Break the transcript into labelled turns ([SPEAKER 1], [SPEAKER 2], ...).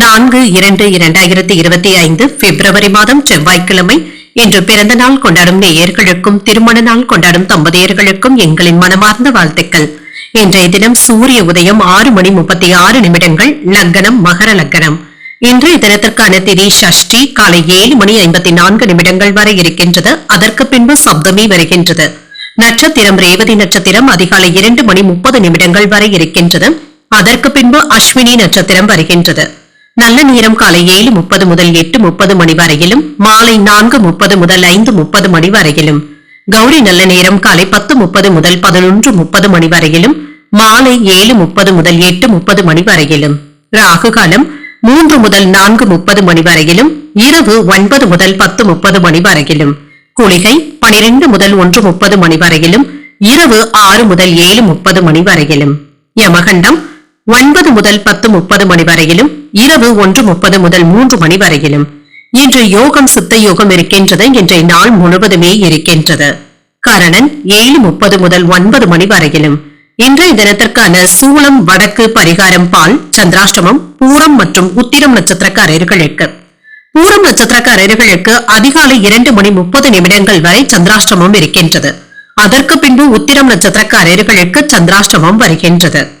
[SPEAKER 1] நான்கு இரண்டு இரண்டாயிரத்தி இருபத்தி ஐந்து பிப்ரவரி மாதம் செவ்வாய்க்கிழமை. இன்று பிறந்த நாள் கொண்டாடும் நேயர்களுக்கும் திருமண நாள் கொண்டாடும் தம்பதியர்களுக்கும் எங்களின் மனமார்ந்த வாழ்த்துக்கள். இன்றைய தினம் சூரிய உதயம் ஆறு மணி முப்பத்தி ஆறு நிமிடங்கள் லக்னம் மகர லக்னம் இன்றைய தினத்திற்கான திதி ஷஷ்டி காலை ஏழு மணி ஐம்பத்தி நான்கு நிமிடங்கள் வரை இருக்கின்றது. அதற்கு பின்பு சப்தமி வருகின்றது. நட்சத்திரம் ரேவதி நட்சத்திரம் அதிகாலை இரண்டு மணி முப்பது நிமிடங்கள் வரை இருக்கின்றது. அதற்கு பின்பு அஸ்வினி நட்சத்திரம் வருகின்றது. நல்ல நேரம் காலை ஏழு முப்பது முதல் எட்டு முப்பது மணி வரையிலும் மாலை நான்கு முப்பது முதல் ஐந்து முப்பது மணி வரையிலும். கௌரி நல்ல நேரம் காலை பத்து முப்பது முதல் பதினொன்று முப்பது மணி வரையிலும் மாலை ஏழு முப்பது முதல் எட்டு முப்பது மணி வரையிலும். ராகு காலம் மூன்று முதல் நான்கு முப்பது மணி வரையிலும் இரவு ஒன்பது முதல் பத்து முப்பது மணி வரையிலும். குளிகை பனிரெண்டு முதல் ஒன்று முப்பது மணி வரையிலும் இரவு ஆறு முதல் ஏழு முப்பது மணி வரையிலும். யமகண்டம் ஒன்பது முதல் பத்து முப்பது மணி வரையிலும் இரவு ஒன்று முப்பது முதல் மூன்று மணி வரையிலும். இன்று யோகம் சித்த யோகம் இருக்கின்றது இன்றைய நாள் முழுவதுமே இருக்கின்றது. கரணன் ஏழு முப்பது முதல் ஒன்பது மணி வரையிலும். இன்றைய தினத்திற்கான சூளம் வடக்கு பரிகாரம் பால் சந்திராஷ்டமம் பூரம் மற்றும் உத்திரம் நட்சத்திரக்காரர்களுக்கு. பூரம் நட்சத்திரக்காரர்களுக்கு அதிகாலை இரண்டு மணி முப்பது நிமிடங்கள் வரை சந்திராஷ்டமம் இருக்கின்றது. அதற்கு பின்பு உத்திரம் நட்சத்திரக்காரர்களுக்கு சந்திராஷ்டமம் வருகின்றது.